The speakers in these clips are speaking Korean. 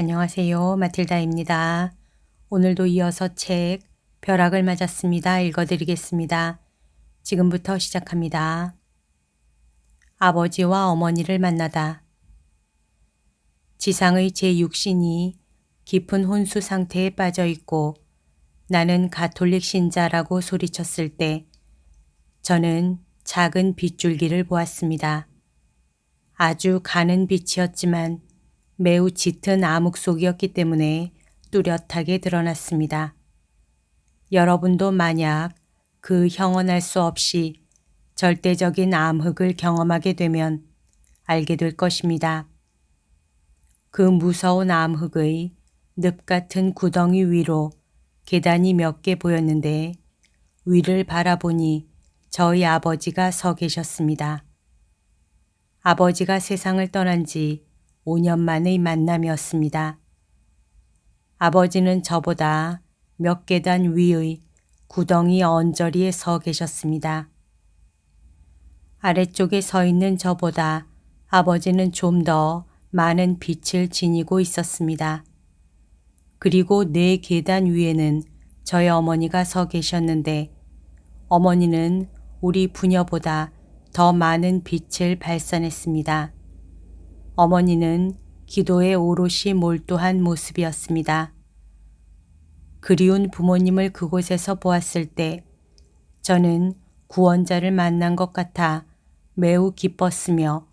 안녕하세요. 마틸다입니다. 오늘도 이어서 책 벼락을 맞았습니다. 읽어드리겠습니다. 지금부터 시작합니다. 아버지와 어머니를 만나다. 지상의 제6신이 깊은 혼수 상태에 빠져 있고 나는 가톨릭 신자라고 소리쳤을 때 저는 작은 빗줄기를 보았습니다. 아주 가는 빛이었지만 매우 짙은 암흑 속이었기 때문에 뚜렷하게 드러났습니다. 여러분도 만약 그 형언할 수 없이 절대적인 암흑을 경험하게 되면 알게 될 것입니다. 그 무서운 암흑의 늪 같은 구덩이 위로 계단이 몇 개 보였는데 위를 바라보니 저희 아버지가 서 계셨습니다. 아버지가 세상을 떠난 지 5년 만의 만남이었습니다. 아버지는 저보다 몇 계단 위의 구덩이 언저리에 서 계셨습니다. 아래쪽에 서 있는 저보다 아버지는 좀 더 많은 빛을 지니고 있었습니다. 그리고 네 계단 위에는 저희 어머니가 서 계셨는데 어머니는 우리 부녀보다 더 많은 빛을 발산했습니다. 어머니는 기도에 오롯이 몰두한 모습이었습니다. 그리운 부모님을 그곳에서 보았을 때 저는 구원자를 만난 것 같아 매우 기뻤으며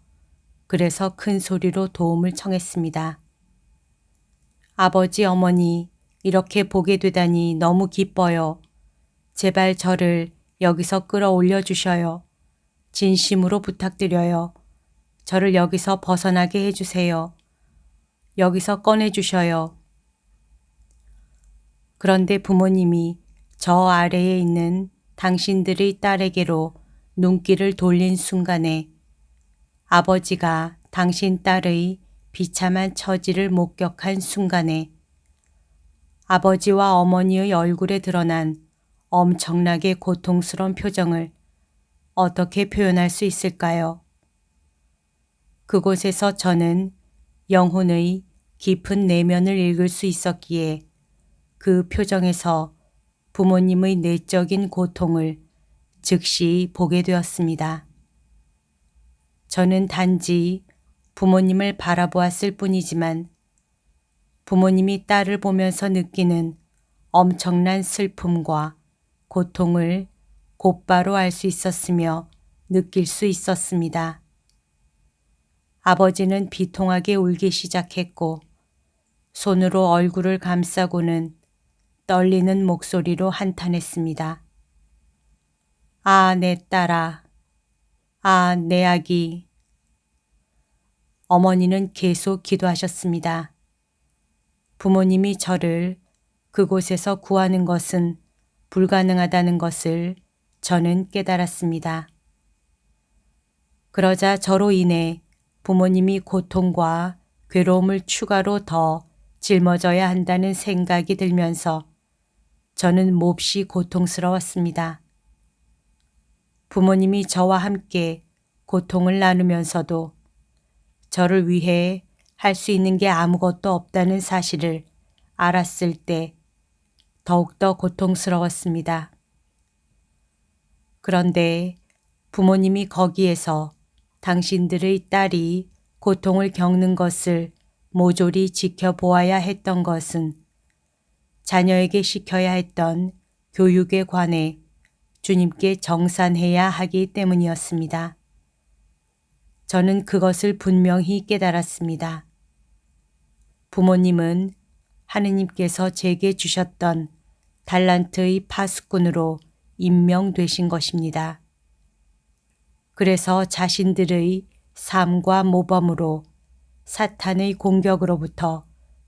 그래서 큰 소리로 도움을 청했습니다. 아버지, 어머니, 이렇게 보게 되다니 너무 기뻐요. 제발 저를 여기서 끌어올려 주셔요. 진심으로 부탁드려요. 저를 여기서 벗어나게 해주세요. 여기서 꺼내주셔요. 그런데 부모님이 저 아래에 있는 당신들의 딸에게로 눈길을 돌린 순간에 아버지가 당신 딸의 비참한 처지를 목격한 순간에 아버지와 어머니의 얼굴에 드러난 엄청나게 고통스러운 표정을 어떻게 표현할 수 있을까요? 그곳에서 저는 영혼의 깊은 내면을 읽을 수 있었기에 그 표정에서 부모님의 내적인 고통을 즉시 보게 되었습니다. 저는 단지 부모님을 바라보았을 뿐이지만 부모님이 딸을 보면서 느끼는 엄청난 슬픔과 고통을 곧바로 알 수 있었으며 느낄 수 있었습니다. 아버지는 비통하게 울기 시작했고 손으로 얼굴을 감싸고는 떨리는 목소리로 한탄했습니다. 아, 내 딸아. 아, 내 아기. 어머니는 계속 기도하셨습니다. 부모님이 저를 그곳에서 구하는 것은 불가능하다는 것을 저는 깨달았습니다. 그러자 저로 인해 부모님이 고통과 괴로움을 추가로 더 짊어져야 한다는 생각이 들면서 저는 몹시 고통스러웠습니다. 부모님이 저와 함께 고통을 나누면서도 저를 위해 할 수 있는 게 아무것도 없다는 사실을 알았을 때 더욱더 고통스러웠습니다. 그런데 부모님이 거기에서 당신들의 딸이 고통을 겪는 것을 모조리 지켜보아야 했던 것은 자녀에게 시켜야 했던 교육에 관해 주님께 정산해야 하기 때문이었습니다. 저는 그것을 분명히 깨달았습니다. 부모님은 하느님께서 제게 주셨던 달란트의 파수꾼으로 임명되신 것입니다. 그래서 자신들의 삶과 모범으로 사탄의 공격으로부터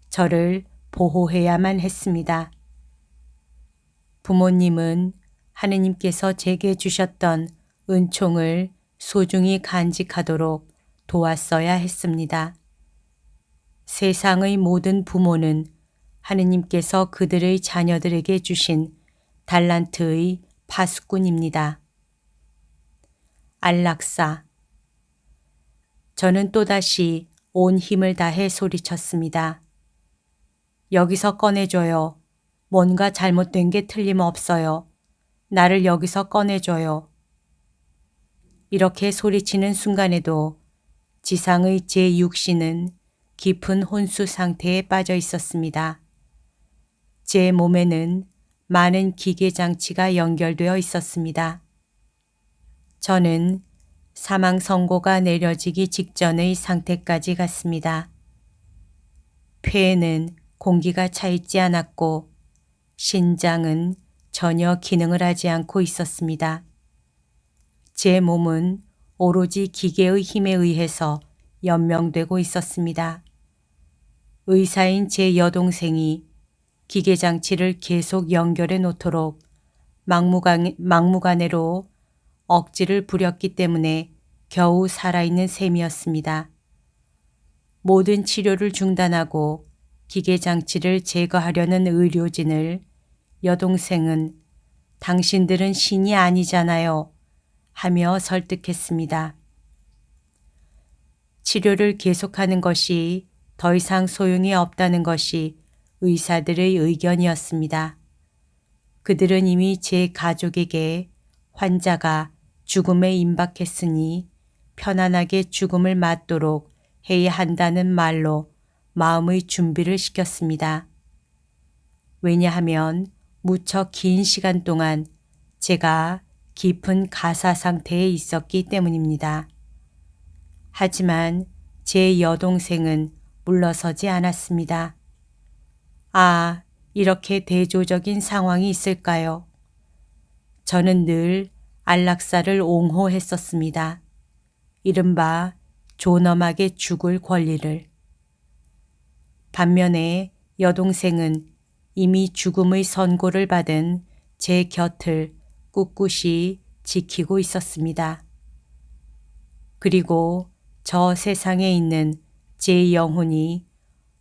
저를 보호해야만 했습니다. 부모님은 하느님께서 제게 주셨던 은총을 소중히 간직하도록 도왔어야 했습니다. 세상의 모든 부모는 하느님께서 그들의 자녀들에게 주신 달란트의 파수꾼입니다. 안락사. 저는 또다시 온 힘을 다해 소리쳤습니다. 여기서 꺼내줘요. 뭔가 잘못된 게 틀림없어요. 나를 여기서 꺼내줘요. 이렇게 소리치는 순간에도 지상의 제6신은 깊은 혼수 상태에 빠져 있었습니다. 제 몸에는 많은 기계 장치가 연결되어 있었습니다. 저는 사망 선고가 내려지기 직전의 상태까지 갔습니다. 폐에는 공기가 차 있지 않았고 신장은 전혀 기능을 하지 않고 있었습니다. 제 몸은 오로지 기계의 힘에 의해서 연명되고 있었습니다. 의사인 제 여동생이 기계 장치를 계속 연결해 놓도록 막무가내, 막무가내로 억지를 부렸기 때문에 겨우 살아있는 셈이었습니다. 모든 치료를 중단하고 기계 장치를 제거하려는 의료진을 여동생은 당신들은 신이 아니잖아요. 하며 설득했습니다. 치료를 계속하는 것이 더 이상 소용이 없다는 것이 의사들의 의견이었습니다. 그들은 이미 제 가족에게 환자가 죽음에 임박했으니 편안하게 죽음을 맞도록 해야 한다는 말로 마음의 준비를 시켰습니다. 왜냐하면 무척 긴 시간 동안 제가 깊은 가사 상태에 있었기 때문입니다. 하지만 제 여동생은 물러서지 않았습니다. 아, 이렇게 대조적인 상황이 있을까요? 저는 늘 안락사를 옹호했었습니다. 이른바 존엄하게 죽을 권리를. 반면에 여동생은 이미 죽음의 선고를 받은 제 곁을 꿋꿋이 지키고 있었습니다. 그리고 저 세상에 있는 제 영혼이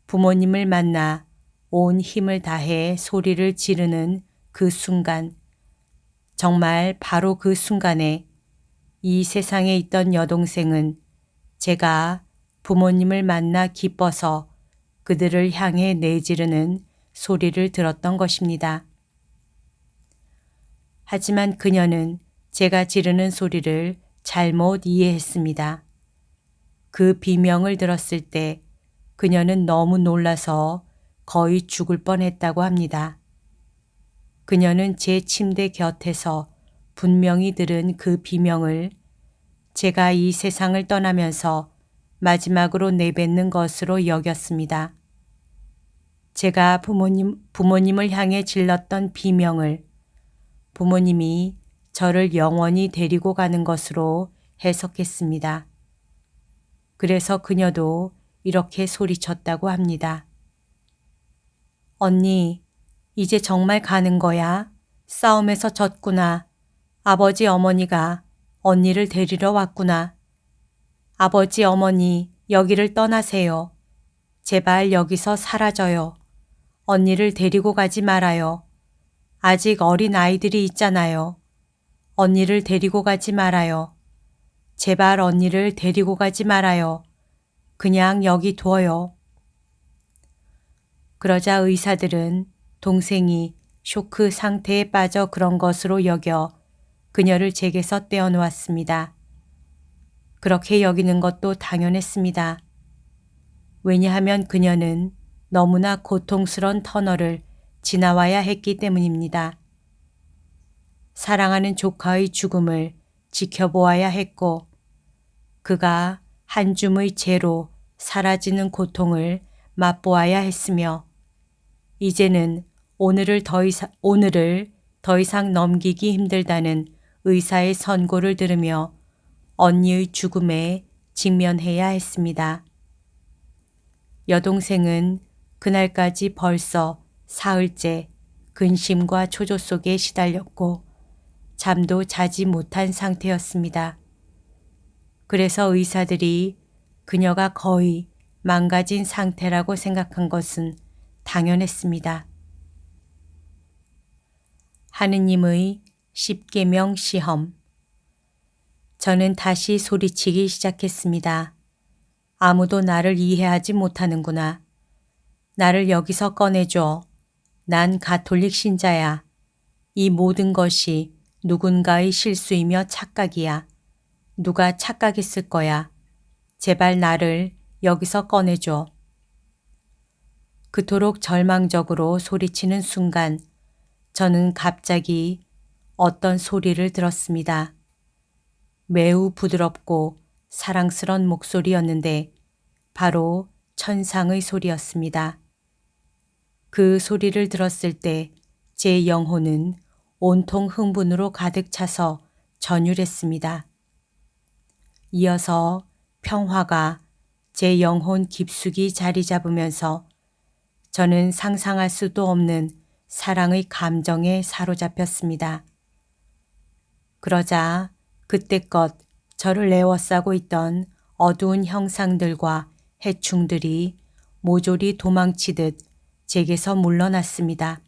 부모님을 만나 온 힘을 다해 소리를 지르는 그 순간, 정말 바로 그 순간에 이 세상에 있던 여동생은 제가 부모님을 만나 기뻐서 그들을 향해 내지르는 소리를 들었던 것입니다. 하지만 그녀는 제가 지르는 소리를 잘못 이해했습니다. 그 비명을 들었을 때 그녀는 너무 놀라서 거의 죽을 뻔했다고 합니다. 그녀는 제 침대 곁에서 분명히 들은 그 비명을 제가 이 세상을 떠나면서 마지막으로 내뱉는 것으로 여겼습니다. 제가 부모님, 부모님을 향해 질렀던 비명을 부모님이 저를 영원히 데리고 가는 것으로 해석했습니다. 그래서 그녀도 이렇게 소리쳤다고 합니다. 언니, 이제 정말 가는 거야? 싸움에서 졌구나. 아버지 어머니가 언니를 데리러 왔구나. 아버지 어머니, 여기를 떠나세요. 제발 여기서 사라져요. 언니를 데리고 가지 말아요. 아직 어린 아이들이 있잖아요. 언니를 데리고 가지 말아요. 제발 언니를 데리고 가지 말아요. 그냥 여기 두어요. 그러자 의사들은 동생이 쇼크 상태에 빠져 그런 것으로 여겨 그녀를 제게서 떼어놓았습니다. 그렇게 여기는 것도 당연했습니다. 왜냐하면 그녀는 너무나 고통스런 터널을 지나와야 했기 때문입니다. 사랑하는 조카의 죽음을 지켜보아야 했고 그가 한 줌의 재로 사라지는 고통을 맛보아야 했으며 이제는 오늘을 더 이상, 오늘을 더 이상 넘기기 힘들다는 의사의 선고를 들으며 언니의 죽음에 직면해야 했습니다. 여동생은 그날까지 벌써 사흘째 근심과 초조 속에 시달렸고 잠도 자지 못한 상태였습니다. 그래서 의사들이 그녀가 거의 망가진 상태라고 생각한 것은 당연했습니다. 하느님의 십계명 시험 저는 다시 소리치기 시작했습니다. 아무도 나를 이해하지 못하는구나. 나를 여기서 꺼내줘. 난 가톨릭 신자야. 이 모든 것이 누군가의 실수이며 착각이야. 누가 착각했을 거야. 제발 나를 여기서 꺼내줘. 그토록 절망적으로 소리치는 순간 저는 갑자기 어떤 소리를 들었습니다. 매우 부드럽고 사랑스런 목소리였는데 바로 천상의 소리였습니다. 그 소리를 들었을 때 제 영혼은 온통 흥분으로 가득 차서 전율했습니다. 이어서 평화가 제 영혼 깊숙이 자리 잡으면서 저는 상상할 수도 없는 사랑의 감정에 사로잡혔습니다. 그러자 그때껏 저를 애워싸고 있던 어두운 형상들과 해충들이 모조리 도망치듯 제게서 물러났습니다.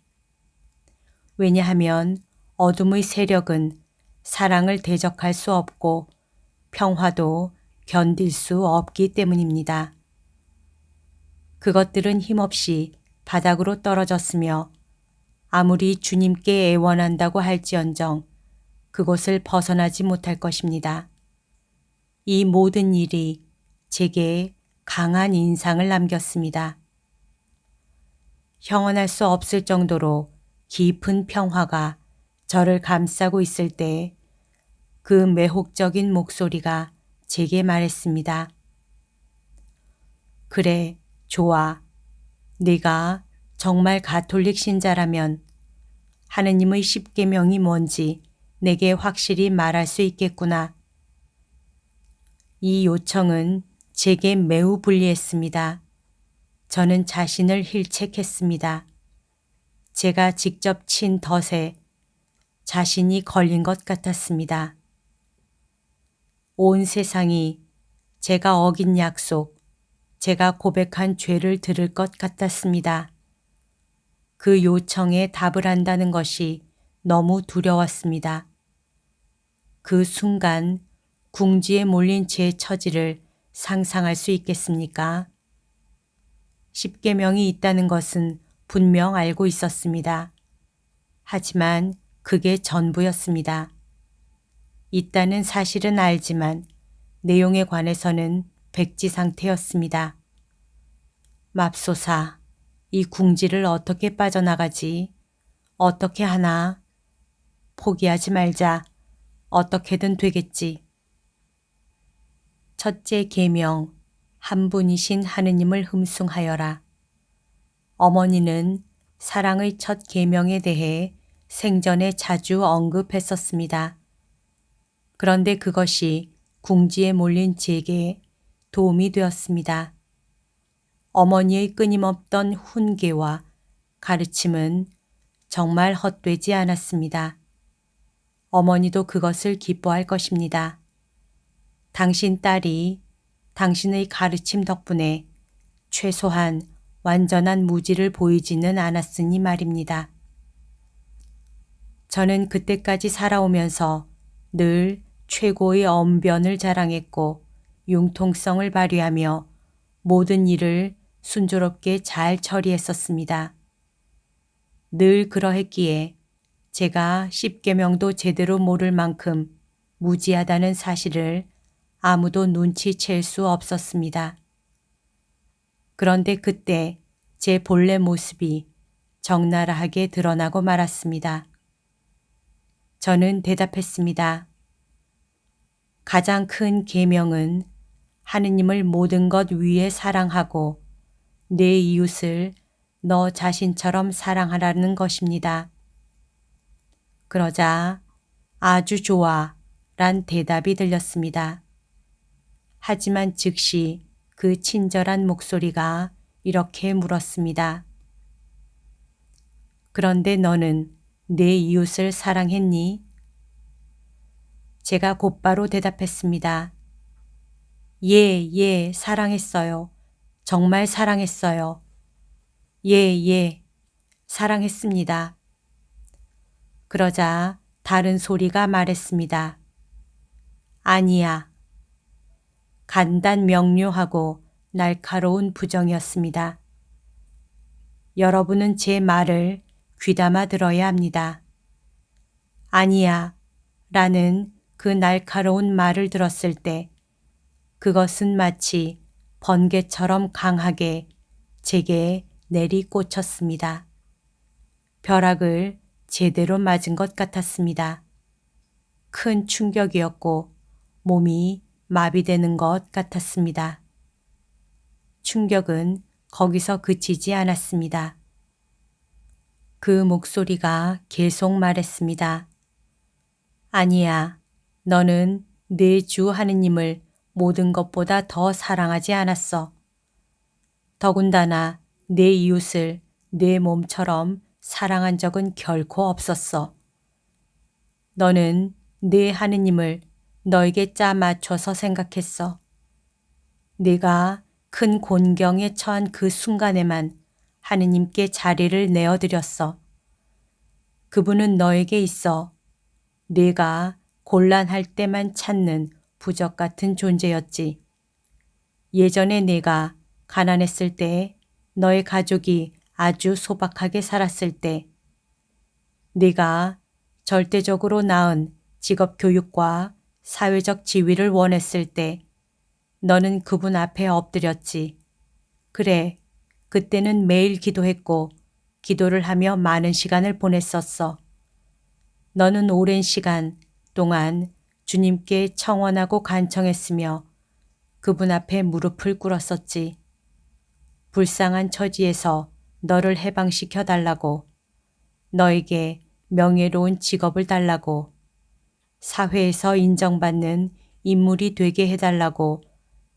왜냐하면 어둠의 세력은 사랑을 대적할 수 없고 평화도 견딜 수 없기 때문입니다. 그것들은 힘없이 바닥으로 떨어졌으며 아무리 주님께 애원한다고 할지언정 그곳을 벗어나지 못할 것입니다. 이 모든 일이 제게 강한 인상을 남겼습니다. 형언할 수 없을 정도로 깊은 평화가 저를 감싸고 있을 때 그 매혹적인 목소리가 제게 말했습니다. 그래, 좋아. 네가 정말 가톨릭 신자라면 하느님의 십계명이 뭔지 내게 확실히 말할 수 있겠구나. 이 요청은 제게 매우 불리했습니다. 저는 자신을 힐책했습니다. 제가 직접 친 덫에 자신이 걸린 것 같았습니다. 온 세상이 제가 어긴 약속, 제가 고백한 죄를 들을 것 같았습니다. 그 요청에 답을 한다는 것이 너무 두려웠습니다. 그 순간 궁지에 몰린 제 처지를 상상할 수 있겠습니까? 십계명이 있다는 것은 분명 알고 있었습니다. 하지만 그게 전부였습니다. 있다는 사실은 알지만 내용에 관해서는 백지 상태였습니다. 맙소사, 이 궁지를 어떻게 빠져나가지? 어떻게 하나? 포기하지 말자. 어떻게든 되겠지. 첫째 계명 한 분이신 하느님을 흠숭하여라. 어머니는 사랑의 첫 계명에 대해 생전에 자주 언급했었습니다. 그런데 그것이 궁지에 몰린 제게 도움이 되었습니다. 어머니의 끊임없던 훈계와 가르침은 정말 헛되지 않았습니다. 어머니도 그것을 기뻐할 것입니다. 당신 딸이 당신의 가르침 덕분에 최소한 완전한 무지를 보이지는 않았으니 말입니다. 저는 그때까지 살아오면서 늘 최고의 언변을 자랑했고 융통성을 발휘하며 모든 일을 순조롭게 잘 처리했었습니다. 늘 그러했기에 제가 십계명도 제대로 모를 만큼 무지하다는 사실을 아무도 눈치챌 수 없었습니다. 그런데 그때 제 본래 모습이 적나라하게 드러나고 말았습니다. 저는 대답했습니다. 가장 큰 계명은 하느님을 모든 것 위에 사랑하고 내 이웃을 너 자신처럼 사랑하라는 것입니다. 그러자 아주 좋아 란 대답이 들렸습니다. 하지만 즉시 그 친절한 목소리가 이렇게 물었습니다. 그런데 너는 내 이웃을 사랑했니? 제가 곧바로 대답했습니다. 예, 예, 사랑했어요. 정말 사랑했어요. 예, 예, 사랑했습니다. 그러자 다른 소리가 말했습니다. 아니야. 간단 명료하고 날카로운 부정이었습니다. 여러분은 제 말을 귀담아 들어야 합니다. 아니야. 라는 그 날카로운 말을 들었을 때 그것은 마치 번개처럼 강하게 제게 내리꽂혔습니다. 벼락을 제대로 맞은 것 같았습니다. 큰 충격이었고 몸이 마비되는 것 같았습니다. 충격은 거기서 그치지 않았습니다. 그 목소리가 계속 말했습니다. 아니야, 너는 내 주 하느님을 모든 것보다 더 사랑하지 않았어. 더군다나 내 이웃을 내 몸처럼 사랑한 적은 결코 없었어. 너는 내 하느님을 너에게 짜 맞춰서 생각했어. 내가 큰 곤경에 처한 그 순간에만 하느님께 자리를 내어드렸어. 그분은 너에게 있어. 내가 곤란할 때만 찾는 부적 같은 존재였지. 예전에 내가 가난했을 때 너의 가족이 아주 소박하게 살았을 때 네가 절대적으로 나은 직업 교육과 사회적 지위를 원했을 때 너는 그분 앞에 엎드렸지. 그래, 그때는 매일 기도했고 기도를 하며 많은 시간을 보냈었어. 너는 오랜 시간 동안 주님께 청원하고 간청했으며 그분 앞에 무릎을 꿇었었지. 불쌍한 처지에서 너를 해방시켜 달라고, 너에게 명예로운 직업을 달라고, 사회에서 인정받는 인물이 되게 해달라고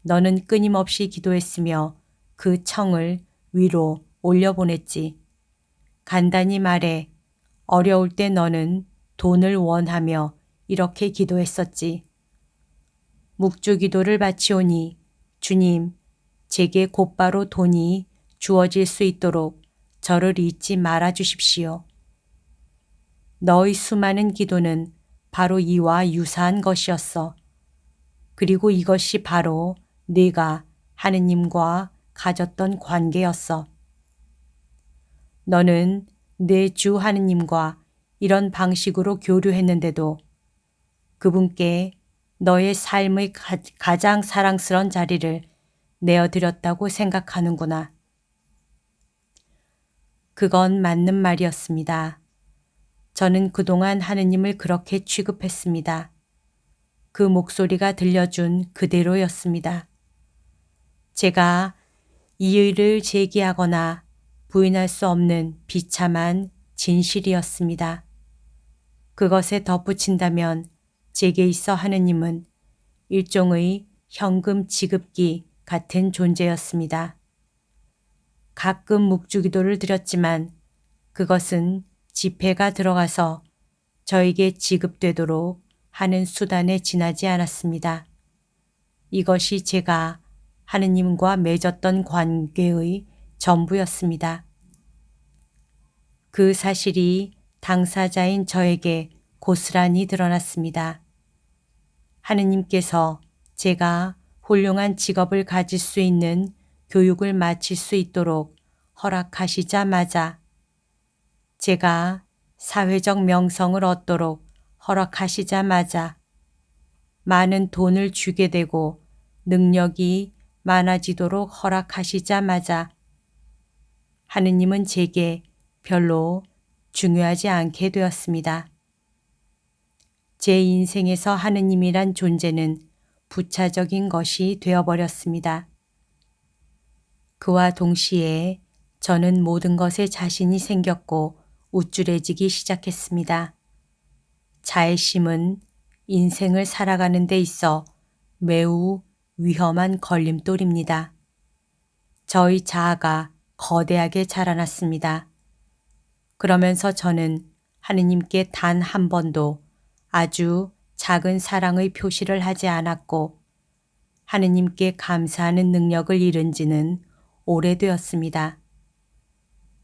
너는 끊임없이 기도했으며 그 청을 위로 올려보냈지. 간단히 말해 어려울 때 너는 돈을 원하며 이렇게 기도했었지. 묵주 기도를 바치오니 주님, 제게 곧바로 돈이 주어질 수 있도록 저를 잊지 말아 주십시오. 너의 수많은 기도는 바로 이와 유사한 것이었어. 그리고 이것이 바로 네가 하느님과 가졌던 관계였어. 너는 내 주 하느님과 이런 방식으로 교류했는데도 그분께 너의 삶의 가, 장 사랑스러운 자리를 내어드렸다고 생각하는구나. 그건 맞는 말이었습니다. 저는 그동안 하느님을 그렇게 취급했습니다. 그 목소리가 들려준 그대로였습니다. 제가 이의를 제기하거나 부인할 수 없는 비참한 진실이었습니다. 그것에 덧붙인다면 제게 있어 하느님은 일종의 현금 지급기 같은 존재였습니다. 가끔 묵주기도를 드렸지만 그것은 집회가 들어가서 저에게 지급되도록 하는 수단에 지나지 않았습니다. 이것이 제가 하느님과 맺었던 관계의 전부였습니다. 그 사실이 당사자인 저에게 고스란히 드러났습니다. 하느님께서 제가 훌륭한 직업을 가질 수 있는 교육을 마칠 수 있도록 허락하시자마자 제가 사회적 명성을 얻도록 허락하시자마자 많은 돈을 주게 되고 능력이 많아지도록 허락하시자마자 하느님은 제게 별로 중요하지 않게 되었습니다. 제 인생에서 하느님이란 존재는 부차적인 것이 되어버렸습니다. 그와 동시에 저는 모든 것에 자신이 생겼고 우쭐해지기 시작했습니다. 자애심은 인생을 살아가는 데 있어 매우 위험한 걸림돌입니다. 저희 자아가 거대하게 자라났습니다. 그러면서 저는 하느님께 단 한 번도 아주 작은 사랑의 표시를 하지 않았고 하느님께 감사하는 능력을 잃은 지는 오래되었습니다.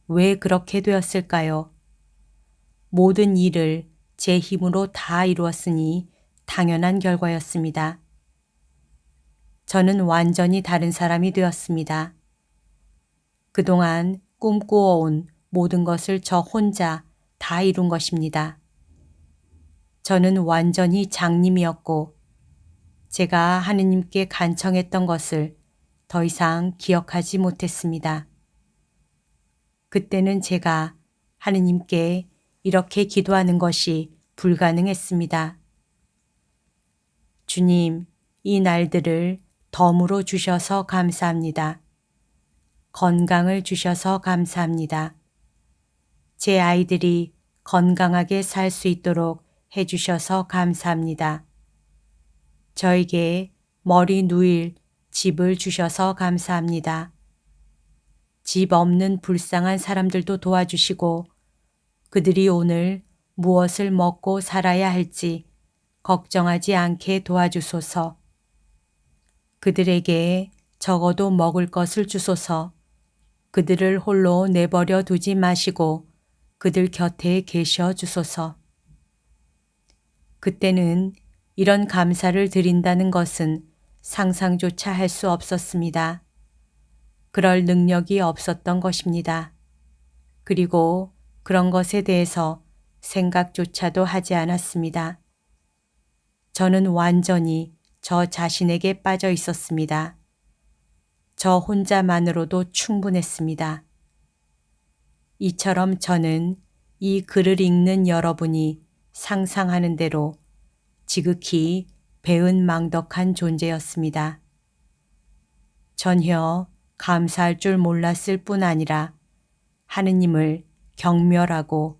왜 그렇게 되었을까요? 모든 일을 제 힘으로 다 이루었으니 당연한 결과였습니다. 저는 완전히 다른 사람이 되었습니다. 그동안 꿈꾸어온 모든 것을 저 혼자 다 이룬 것입니다. 저는 완전히 장님이었고 제가 하느님께 간청했던 것을 더 이상 기억하지 못했습니다. 그때는 제가 하느님께 이렇게 기도하는 것이 불가능했습니다. 주님, 이 날들을 덤으로 주셔서 감사합니다. 건강을 주셔서 감사합니다. 제 아이들이 건강하게 살 수 있도록 해주셔서 감사합니다. 저에게 머리 누일 집을 주셔서 감사합니다. 집 없는 불쌍한 사람들도 도와주시고 그들이 오늘 무엇을 먹고 살아야 할지 걱정하지 않게 도와주소서. 그들에게 적어도 먹을 것을 주소서. 그들을 홀로 내버려 두지 마시고 그들 곁에 계셔 주소서. 그때는 이런 감사를 드린다는 것은 상상조차 할 수 없었습니다. 그럴 능력이 없었던 것입니다. 그리고 그런 것에 대해서 생각조차도 하지 않았습니다. 저는 완전히 저 자신에게 빠져 있었습니다. 저 혼자만으로도 충분했습니다. 이처럼 저는 이 글을 읽는 여러분이 상상하는 대로 지극히 배은망덕한 존재였습니다. 전혀 감사할 줄 몰랐을 뿐 아니라 하느님을 경멸하고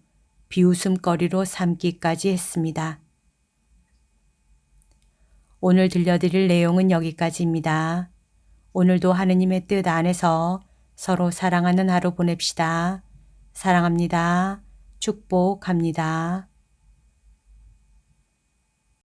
비웃음거리로 삼기까지 했습니다. 오늘 들려드릴 내용은 여기까지입니다. 오늘도 하느님의 뜻 안에서 서로 사랑하는 하루 보냅시다. 사랑합니다. 축복합니다.